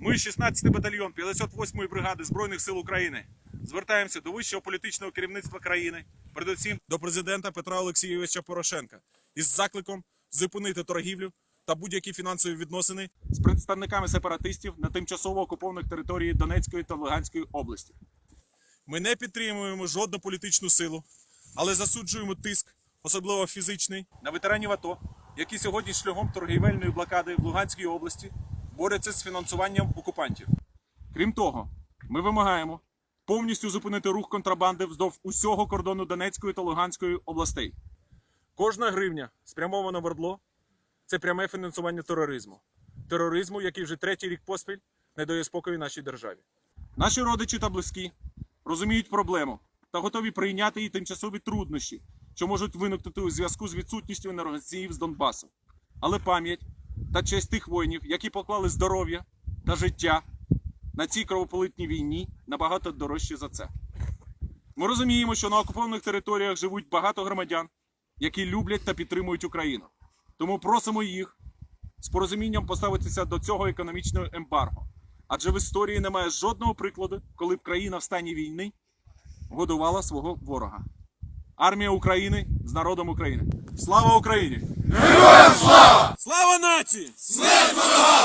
Ми, 16-й батальйон 58-ї бригади Збройних сил України, звертаємося до вищого політичного керівництва країни, передусім до президента Петра Олексійовича Порошенка. Із закликом зупинити торгівлю та будь-які фінансові відносини з представниками сепаратистів на тимчасово окупованих території Донецької та Луганської області. Ми не підтримуємо жодну політичну силу, але засуджуємо тиск, особливо фізичний, на ветеранів АТО, які сьогодні шляхом торгівельної блокади в Луганській області борються з фінансуванням окупантів. Крім того, ми вимагаємо повністю зупинити рух контрабанди вздовж усього кордону Донецької та Луганської областей. Кожна гривня, спрямована в Ордло, це пряме фінансування тероризму. Тероризму, який вже третій рік поспіль не дає спокою нашій державі. Наші родичі та близькі розуміють проблему та готові прийняти її тимчасові труднощі, що можуть виникнути у зв'язку з відсутністю енергоносіїв з Донбасу. Але пам'ять та честь тих воїнів, які поклали здоров'я та життя на цій кровополитній війні, набагато дорожче за це. Ми розуміємо, що на окупованих територіях живуть багато громадян, які люблять та підтримують Україну. Тому просимо їх з порозумінням поставитися до цього економічного ембарго. Адже в історії немає жодного прикладу, коли б країна в стані війни годувала свого ворога. Армія України з народом України. Слава Україні! Героям слава! Нації! Смерть ворога!